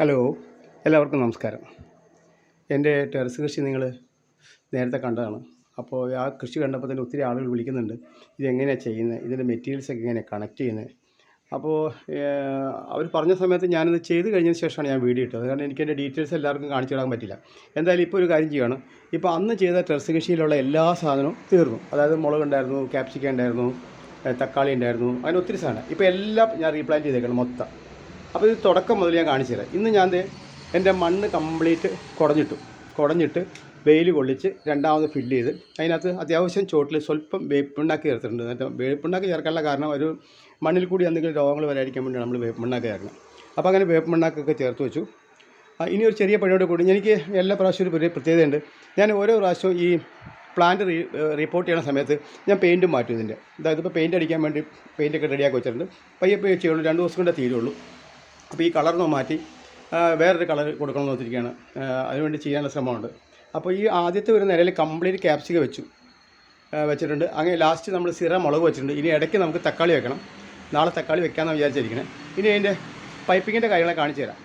Hello എല്ലാവർക്കും നമസ്കാരം. എന്റെ ടെറസ് കൃഷി നിങ്ങൾ നേരത്തെ കണ്ടതാണ്. അപ്പോൾ ആ കൃഷി കണ്ടപ്പോൾ തന്നെ ഒത്തിരി ആളുകൾ വിളിക്കുന്നുണ്ട് ഇതെങ്ങനെയാണ് ചെയ്യുന്നത് ഇതിന്റെ മെറ്റീരിയൽസ് ഒക്കെ എങ്ങനെയാണ് കണക്ട് ചെയ്യുന്നത്? അപ്പോൾ അവർ പറഞ്ഞ സമയത്ത് ഞാനിത് ചെയ്ത് കഴിഞ്ഞതിന് ശേഷമാണ് ഞാൻ വീഡിയോ ഇട്ടത്. കാരണം എനിക്ക് എന്റെ ഡീറ്റെയിൽസ് എല്ലാവർക്കും കാണിച്ചു തരാൻ പറ്റില്ല. എന്തായാലും ഇപ്പോൾ ഒരു കാര്യം ചെയ്യുകയാണ് ഇപ്പോൾ അന്ന് ചെയ്ത ടെറസ് കൃഷിയിലുള്ള എല്ലാ സാധനവും തീർന്നു. അതായത് മുളക് ഉണ്ടായിരുന്നു ക്യാപ്സിക്ക ഉണ്ടായിരുന്നു തക്കാളി ഉണ്ടായിരുന്നു അങ്ങനെ ഒത്തിരി സാധനം ഇപ്പോൾ എല്ലാം ഞാൻ റീപ്ലാൻ ചെയ്തേക്കണം മൊത്തം. അപ്പോൾ ഇത് തുടക്കം മുതൽ ഞാൻ കാണിച്ചു തരാം. ഇന്ന് ഞാൻ എന്റെ മണ്ണ് കംപ്ലീറ്റ് കുടഞ്ഞിട്ടു. കുടഞ്ഞിട്ട് വെയിൽ കൊള്ളിച്ച് രണ്ടാമത് ഫില്ല് ചെയ്ത് അതിനകത്ത് അത്യാവശ്യം ചോട്ടിൽ സ്വല്പം വേപ്പിണ്ണാക്കി ചേർത്തിട്ടുണ്ട്. എന്നിട്ട് വേപ്പിണ്ണാക്കി ചേർക്കാനുള്ള കാരണം ഒരു മണ്ണിൽ കൂടി എന്തെങ്കിലും രോഗങ്ങൾ വരാതിരിക്കാൻ വേണ്ടിയാണ് നമ്മൾ വേപ്പിണ്ണാക്കി ചേർക്കുന്നത്. അപ്പോൾ അങ്ങനെ വേപ്പിണ്ണാക്കൊക്കെ ചേർത്ത് വെച്ചു. ഇനി ഒരു ചെറിയ പണിയോട് കൂടി. എനിക്ക് എല്ലാ പ്രാവശ്യവും ഒരു പ്രത്യേക- പ്രത്യേകതയുണ്ട്. ഞാൻ ഓരോ പ്രാവശ്യവും ഈ പ്ലാന്റ് റീ റിപ്പോർട്ട് ചെയ്യണ സമയത്ത് ഞാൻ പെയിന്റും മാറ്റും ഇതിന്റെ അതായത് ഇപ്പോൾ പെയിന്റ് അടിക്കാൻ വേണ്ടി പെയിന്റൊക്കെ റെഡിയാക്കി വെച്ചിട്ടുണ്ട്. പയ്യെ ചെയ്യുള്ളൂ. രണ്ട് ദിവസം കൊണ്ടേ തീരുള്ളൂ. അപ്പോൾ ഈ കളറിനോ മാറ്റി വേറൊരു കളർ കൊടുക്കണമെന്ന് വെച്ചിരിക്കുകയാണ്. അതിനുവേണ്ടി ചെയ്യാനുള്ള ശ്രമമുണ്ട്. അപ്പോൾ ഈ ആദ്യത്തെ ഒരു നിലയിൽ കംപ്ലീറ്റ് ക്യാപ്സിക വെച്ചു. വെച്ചിട്ടുണ്ട്. അങ്ങനെ ലാസ്റ്റ് നമ്മൾ സിറ മുളക് വെച്ചിട്ടുണ്ട്. ഇനി ഇടയ്ക്ക് നമുക്ക് തക്കാളി വെക്കണം. നാളെ തക്കാളി വെക്കാമെന്ന് വിചാരിച്ചിരിക്കുന്നത് ഇനി അതിന്റെ പൈപ്പിങ്ങിന്റെ കാര്യങ്ങളെ കാണിച്ചു തരാം.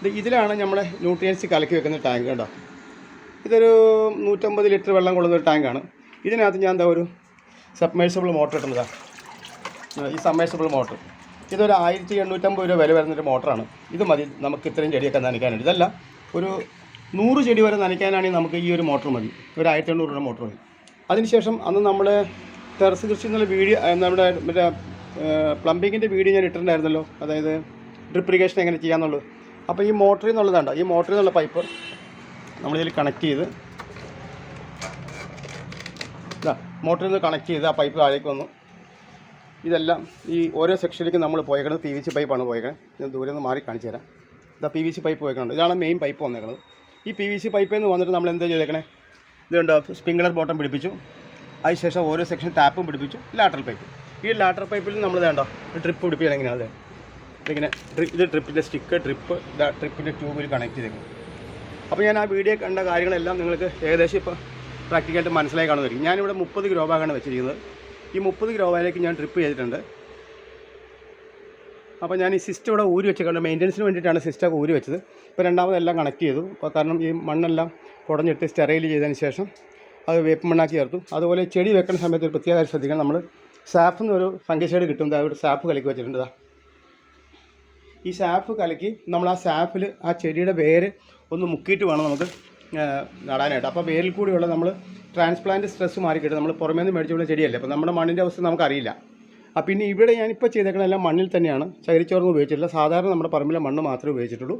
ഇത് ഇതിലാണ് നമ്മുടെ ന്യൂട്രിയൻസ് കലക്കി വെക്കുന്ന ടാങ്ക് കേട്ടോ ഇതൊരു നൂറ്റമ്പത് ലിറ്റർ വെള്ളം കൊള്ളുന്ന ഒരു ടാങ്കാണ് ഇതിനകത്ത് ഞാൻ എന്താ ഒരു സബ്മേഴ്സിബിൾ മോട്ടർ ഇട്ടുന്നതാണ് ഈ സബ്മേഴ്സിബിൾ മോട്ടർ ഇതൊരു ആയിരത്തി എണ്ണൂറ്റമ്പത് രൂപ വില വരുന്നൊരു മോട്ടറാണ്. ഇത് മതി. നമുക്ക് ഇത്രയും ചെടിയൊക്കെ നനയ്ക്കാനായിട്ട്. ഇതല്ല ഒരു നൂറ് ചെടി വരെ നനയ്ക്കാനാണെങ്കിൽ നമുക്ക് ഈ ഒരു മോട്ടർ മതി. ഒരു ആയിരത്തി എണ്ണൂറ് രൂപ മോട്ടർ മതി. അതിനുശേഷം അന്ന് നമ്മൾ ടെറസ് കൃഷി എന്നുള്ള വീഡിയോ നമ്മുടെ മറ്റേ പ്ലംബിങ്ങിന്റെ വീഡിയോ ഞാൻ ഇട്ടിട്ടുണ്ടായിരുന്നല്ലോ. അതായത് ഡ്രിപ്പ് ഇറിഗേഷൻ എങ്ങനെ ചെയ്യാന്നുള്ളത്. അപ്പോൾ ഈ മോട്ടറിൽ നിന്നുള്ളതാണ്ട ഈ മോട്ടറിൽ നിന്നുള്ള പൈപ്പ് നമ്മളിതിൽ കണക്ട് ചെയ്ത് മോട്ടറിൽ നിന്ന് കണക്ട് ചെയ്ത് ആ പൈപ്പ് താഴേക്ക് വന്നു. ഇതെല്ലാം ഈ ഓരോ സെക്ഷനിലേക്ക് നമ്മൾ പോയേക്കുന്നത് പി വി സി പൈപ്പാണ് പോയേക്കുന്നത് ഞാൻ ദൂരെ നിന്ന് മാറി കാണിച്ചു തരാം. ഇതാ പി വി സി പൈപ്പ് പോയേക്കുന്നുണ്ട് ഇതാണ് മെയിൻ പൈപ്പ് വന്നേക്കുന്നത് ഈ പി വി സി പൈപ്പിൽ നിന്ന് വന്നിട്ട് നമ്മൾ എന്താ ചെയ്തേക്കണേ? ഇതുണ്ട് സ്പ്രിംഗ്ലർ ബോട്ടം പിടിപ്പിച്ചു. അതിനുശേഷം ഓരോ സെക്ഷൻ ടാപ്പും പിടിപ്പിച്ചു. ലാറ്റർ പൈപ്പ് ഈ ലാറ്റർ പൈപ്പിൽ നമ്മൾ വേണ്ടോ ട്രിപ്പ് പിടിപ്പിക്കണം അതെ. ഇതിങ്ങനെ ഇത് ട്രിപ്പിന്റെ സ്റ്റിക്ക് ട്രിപ്പ് ഇതാ ട്രിപ്പിന്റെ ട്യൂബിൽ കണക്ട് ചെയ്തേക്കും അപ്പോൾ ഞാൻ ആ വീഡിയോ കണ്ട കാര്യങ്ങളെല്ലാം നിങ്ങൾക്ക് ഏകദേശം ഇപ്പോൾ പ്രാക്ടിക്കലായിട്ട് മനസ്സിലായി കാണുമായിരിക്കും ഞാനിവിടെ മുപ്പത് ഗ്രോ ബാഗാണ് വെച്ചിരിക്കുന്നത്. ഈ മുപ്പത് കിലോ വരേക്ക് ഞാൻ ട്രിപ്പ് ചെയ്തിട്ടുണ്ട്. അപ്പോൾ ഞാൻ ഈ സിസ്റ്റം ഇവിടെ ഊരി വെച്ചേക്കൊണ്ട് മെയിന്റനൻസിന് വേണ്ടിയിട്ടാണ് സിസ്റ്റം ഒക്കെ ഊരി വെച്ചത്. ഇപ്പോൾ രണ്ടാമതെല്ലാം കണക്ട് ചെയ്തു. അപ്പോൾ കാരണം ഈ മണ്ണെല്ലാം കുടഞ്ഞിട്ട് സ്റ്റെറൈൽ ചെയ്തതിന് ശേഷം അത് വേപ്പ് മണ്ണാക്കി ചേർത്തു. അതുപോലെ ചെടി വെക്കുന്ന സമയത്ത് ഒരു പ്രത്യേക ശ്രദ്ധിക്കണം. നമ്മൾ സാഫ് എന്നൊരു ഫംഗസൈഡ് കിട്ടും. ദാ ഇവിടെ സാഫ് കലക്കി വെച്ചിട്ടുണ്ട് ഈ സാഫ് കലക്കി നമ്മൾ ആ സാഫിൽ ആ ചെടിയുടെ വേര് ഒന്ന് മുക്കിയിട്ട് വേണം നമുക്ക് നടാനായിട്ട്. അപ്പോൾ വേരിൽ കൂടിയുള്ള നമ്മൾ ട്രാൻസ്പ്ലാന്റ് സ്ട്രെസ് മാറിക്കിട്ട്. നമ്മൾ പുറമേ നിന്ന് മേടിച്ചുള്ള ചെടിയല്ലേ? അപ്പോൾ നമ്മുടെ മണ്ണിന്റെ അവസ്ഥ നമുക്കറിയില്ല. അപ്പോൾ പിന്നെ ഇവിടെ ഞാനിപ്പോൾ ചെയ്തേക്കുന്ന എല്ലാം മണ്ണിൽ തന്നെയാണ്. ചകിരിച്ചോറൊന്നും ഉപയോഗിച്ചിട്ടില്ല. സാധാരണ നമ്മുടെ പറമ്പിലെ മണ്ണ് മാത്രമേ ഉപയോഗിച്ചിട്ടുള്ളൂ.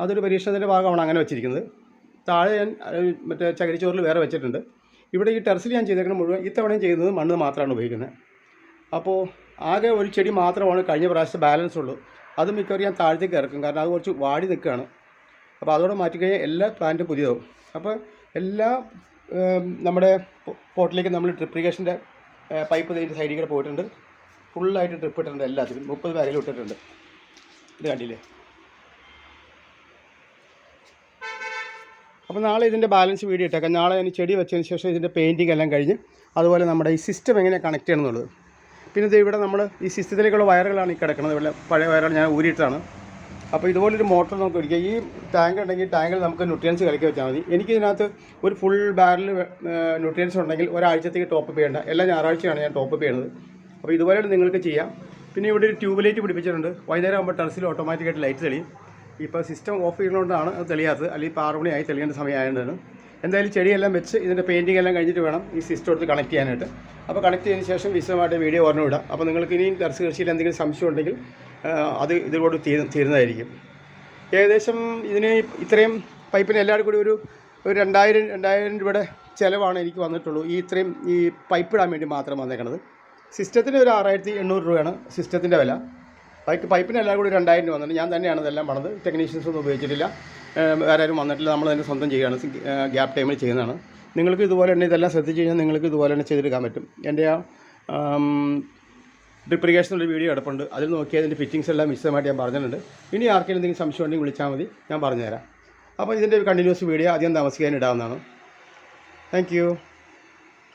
അതൊരു പരീക്ഷണത്തിന്റെ ഭാഗമാണ് അങ്ങനെ വെച്ചിരിക്കുന്നത്. താഴെ ഞാൻ മറ്റേ ചകിരിച്ചോറിൽ വേറെ വെച്ചിട്ടുണ്ട്. ഇവിടെ ഈ ടെറസിൽ ഞാൻ ചെയ്തേക്കുന്ന മുഴുവൻ ഇത്തവണയും ചെയ്യുന്നത് മണ്ണ് മാത്രമാണ് ഉപയോഗിക്കുന്നത്. അപ്പോൾ ആകെ ഒരു ചെടി മാത്രമാണ് കഴിഞ്ഞ പ്രാവശ്യത്തെ ബാലൻസ് ഉള്ളൂ. അത് മിക്കവാറും ഞാൻ താഴത്തേക്ക് ഇറക്കും. കാരണം അത് കുറച്ച് വാടി നിൽക്കുകയാണ്. അപ്പോൾ അതോടെ മാറ്റിക്കഴിഞ്ഞാൽ എല്ലാ പ്ലാന്റും പുതിയതാവും. അപ്പോൾ എല്ലാ നമ്മുടെ പോർട്ടിലേക്ക് നമ്മൾ ട്രിപ്രിക്കേഷന്റെ പൈപ്പ് ഇതിന്റെ സൈഡിൽ കൂടെ പോയിട്ടുണ്ട്. ഫുള്ളായിട്ട് ട്രിപ്പ് ഇട്ടിട്ടുണ്ട് എല്ലാത്തിനും മുപ്പത് ബാഗിൽ ഇട്ടിട്ടുണ്ട്. ഇത് കണ്ടില്ലേ? അപ്പോൾ നാളെ ഇതിന്റെ ബാലൻസ് വീഡിയോ ഇട്ടേക്കാം. നാളെ ഞാൻ ചെടി വെച്ചതിന് ശേഷം ഇതിന്റെ പെയിന്റിംഗ് എല്ലാം കഴിഞ്ഞ് അതുപോലെ നമ്മുടെ ഈ സിസ്റ്റം എങ്ങനെ കണക്ട് ചെയ്യണം എന്നുള്ളത്. പിന്നെ ഇത് ഇവിടെ നമ്മൾ ഈ സിസ്റ്റത്തിലേക്കുള്ള വയറുകളാണ് ഈ കിടക്കുന്നത് ഇവിടെ പഴയ വയറുകൾ ഞാൻ ഊരിയിട്ടാണ് അപ്പോൾ ഇതുപോലൊരു മോട്ടർ നമുക്ക് ഒരിക്കുക ഈ ടാങ്ക് ഉണ്ടെങ്കിൽ ടാങ്കിൽ നമുക്ക് ന്യൂട്രിയൻസ് കലക്കി വെച്ചാൽ മതി. എനിക്ക് ഇതിനകത്ത് ഒരു ഫുൾ ബാരൽ ന്യൂട്രിയൻസ് ഉണ്ടെങ്കിൽ ഒരാഴ്ചത്തേക്ക് ടോപ്പ് ചെയ്യേണ്ട. എല്ലാ ഞായറാഴ്ചയാണ് ഞാൻ ടോപ്പ് ചെയ്യുന്നത്. അപ്പോൾ ഇതുപോലെ നിങ്ങൾക്ക് ചെയ്യാം. പിന്നെ ഇവിടെ ഒരു ട്യൂബ് ലൈറ്റ് പിടിപ്പിച്ചിട്ടുണ്ട്. വൈകുന്നേരം ആകുമ്പോൾ ടെറസിൽ ഓട്ടോമാറ്റിക്കായിട്ട് ലൈറ്റ് തെളിയും. ഇപ്പോൾ സിസ്റ്റം ഓഫ് ചെയ്യുന്നതുകൊണ്ടാണ് അത് തെളിയാത്തത്. അല്ലെങ്കിൽ ഇപ്പോൾ ആറ് മണിയായി തെളിയേണ്ട സമയമായതുകൊണ്ടാണ് എന്തായാലും ചെടിയെല്ലാം വെച്ച് ഇതിന്റെ പെയിന്റിംഗ് എല്ലാം കഴിഞ്ഞിട്ട് വേണം ഈ സിസ്റ്റം എടുത്ത് കണക്ട് ചെയ്യാനായിട്ട്. അപ്പോൾ കണക്ട് ചെയ്തതിന് ശേഷം വിശദമായിട്ട് വീഡിയോ ഓർമ്മ വിടാം അപ്പോൾ നിങ്ങൾക്ക് ഇനിയും ടെറസ് കൃഷിയിൽ എന്തെങ്കിലും സംശയം ഉണ്ടെങ്കിൽ അത് ഇതിലൂടെ തീർ തീരുന്നതായിരിക്കും ഏകദേശം ഇതിന് ഇത്രയും പൈപ്പിന് എല്ലാവരും കൂടി ഒരു ഒരു രണ്ടായിരം രണ്ടായിരം രൂപയുടെ ചിലവാണ് എനിക്ക് വന്നിട്ടുള്ളൂ. ഈ ഇത്രയും ഈ പൈപ്പ് ഇടാൻ വേണ്ടി മാത്രം വന്നേക്കണത്. സിസ്റ്റത്തിന് ഒരു ആറായിരത്തി എണ്ണൂറ് രൂപയാണ് സിസ്റ്റത്തിന്റെ വില. പൈപ്പ് പൈപ്പിന് എല്ലാം കൂടി രണ്ടായിരം രൂപ വന്നിട്ട് ഞാൻ തന്നെയാണ് ഇതെല്ലാം പണത്. ടെക്നീഷ്യൻസ് ഒന്നും ഉപയോഗിച്ചിട്ടില്ല. വേറെ ആരും വന്നിട്ടില്ല. നമ്മൾ തന്നെ സ്വന്തം ചെയ്യുകയാണ്. ഗ്യാപ് ടൈമിൽ ചെയ്യുന്നതാണ്. നിങ്ങൾക്ക് ഇതുപോലെ തന്നെ ഇതെല്ലാം ശ്രദ്ധിച്ച് കഴിഞ്ഞാൽ നിങ്ങൾക്ക് ഇതുപോലെ തന്നെ ചെയ്തെടുക്കാൻ പറ്റും. എന്റെ ആ ഡ്രിപ്പ് ഇറിഗേഷനുള്ള വീഡിയോ എടുപ്പുണ്ട് അതിൽ നോക്കി അതിന്റെ ഫിറ്റിങ്സ് എല്ലാം വിശദമായിട്ട് ഞാൻ പറഞ്ഞിട്ടുണ്ട്. ഇനി ആർക്കെങ്കിലും എന്തെങ്കിലും സംശയം ഉണ്ടെങ്കിൽ വിളിച്ചാൽ മതി. ഞാൻ പറഞ്ഞുതരാം. അപ്പോൾ ഇതിന്റെ കണ്ടിന്യൂസ് വീഡിയോ അധികം താമസിക്കാൻ ഇടാവുന്നതാണ്. താങ്ക്